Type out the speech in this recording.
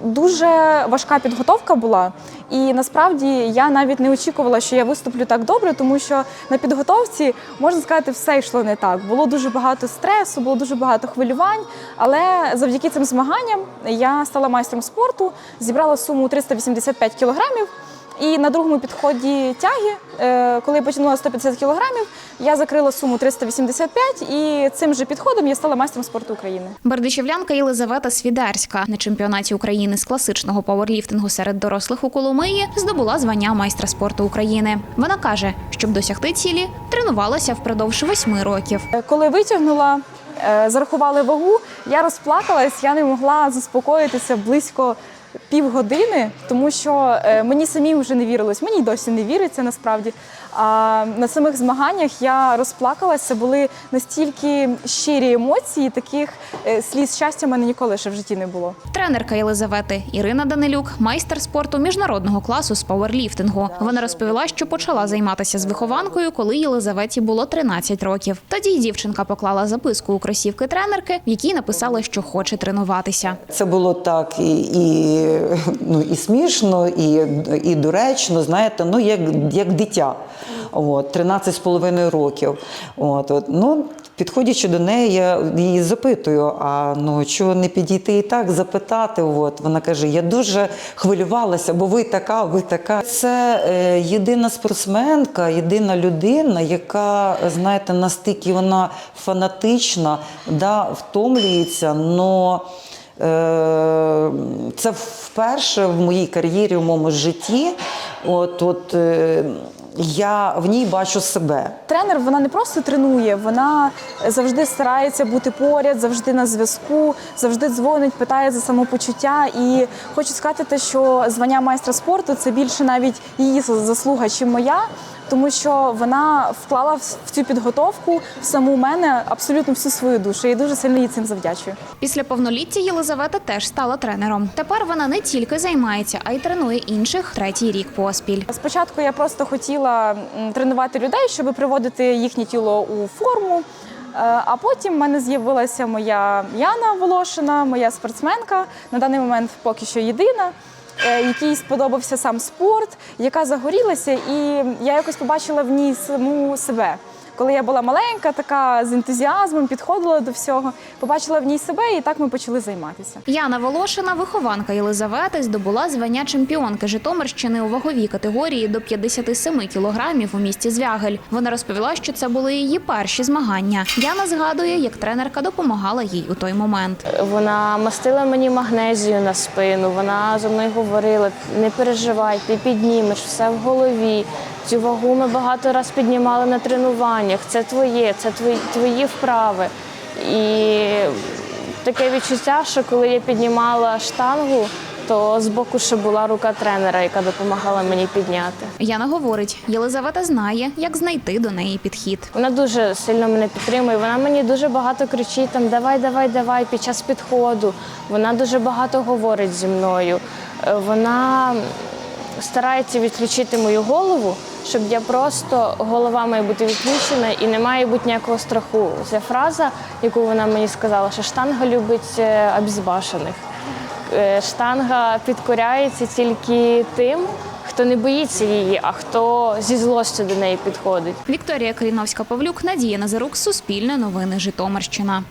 дуже важка підготовка була, і насправді я навіть не очікувала, що я виступлю так добре, тому що на підготовці можна сказати, все йшло не так. Було дуже багато стресу, було дуже багато хвилювань. Але завдяки цим змаганням я стала майстром спорту, зібрала суму 385 кілограмів. І на другому підході тяги, е, коли я починала 150 кілограмів, я закрила суму 385 і цим же підходом я стала майстром спорту України. Бердичівлянка Єлизавета Свідерська на чемпіонаті України з класичного пауерліфтингу серед дорослих у Коломиї здобула звання майстра спорту України. Вона каже, щоб досягти цілі, тренувалася впродовж восьми років. Е, Коли витягнула, е, зарахували вагу, я розплакалась, я не могла заспокоїтися близько півгодини, тому що е, мені самій вже не вірилось, мені й досі не віриться насправді. А на самих змаганнях я розплакалася, були настільки щирі емоції, таких е, сліз щастя в мене ніколи ще в житті не було. Тренерка Єлизавети Ірина Данилюк, майстер спорту міжнародного класу з пауерліфтингу. Вона розповіла, що почала займатися з вихованкою, коли Єлизаветі було 13 років. Тоді дівчинка поклала записку у кросівки тренерки, в якій написала, що хоче тренуватися. Це було так і, і, ну, і смішно, і, і доречно, знаєте, ну як, як дитя. От, 13 з половиною років. От, от, ну, підходячи до неї, я її запитую, а ну чого не підійти і так, запитати. От. Вона каже: я дуже хвилювалася, бо ви така, ви така. Це е, єдина спортсменка, єдина людина, яка, знаєте, настільки вона фанатична, да, втомлюється, но Це вперше в моїй кар'єрі, в моєму житті. От, от е, я в ній бачу себе. Тренер вона не просто тренує, вона завжди старається бути поряд, завжди на зв'язку, завжди дзвонить, питає за самопочуття. І хочу сказати, те, що звання майстра спорту це більше навіть її заслуга, чим моя. Тому що вона вклала в цю підготовку в саму мене абсолютно всю свою душу. Я дуже сильно їй цим завдячую. Після повноліття Єлизавета теж стала тренером. Тепер вона не тільки займається, а й тренує інших третій рік поспіль. Спочатку я просто хотіла тренувати людей, щоб приводити їхнє тіло у форму. Е, А потім в мене з'явилася моя Яна Волошина, моя спортсменка, на даний момент поки що єдина, якій сподобався сам спорт, яка загорілася, і я якось побачила в ній саму себе. Коли я була маленька, така з ентузіазмом підходила до всього, побачила в ній себе, і так ми почали займатися. Яна Волошина, вихованка Єлизавети, здобула звання чемпіонки Житомирщини у ваговій категорії до 57 кілограмів у місті Звягель. Вона розповіла, що це були її перші змагання. Яна згадує, як тренерка допомагала їй у той момент. Вона мастила мені магнезію на спину. Вона зі мною говорила: не переживай, ти піднімеш все в голові. Цю вагу ми багато раз піднімали на тренуваннях. Це твоє, це твої, твої вправи. І таке відчуття, що коли я піднімала штангу, то збоку ще була рука тренера, яка допомагала мені підняти. Яна говорить, Єлизавета знає, як знайти до неї підхід. Вона дуже сильно мене підтримує. Вона мені дуже багато кричить там давай, давай, давай під час підходу. Вона дуже багато говорить зі мною. Е, Вона старається відключити мою голову, щоб я просто голова має бути відключена і не має бути ніякого страху. Ця фраза, яку вона мені сказала, що штанга любить е, обізбашених. Е, Штанга підкоряється тільки тим, хто не боїться її, а хто зі злостю до неї підходить. Вікторія Каліновська Павлюк, Надія Назарук, Суспільне новини Житомирщина.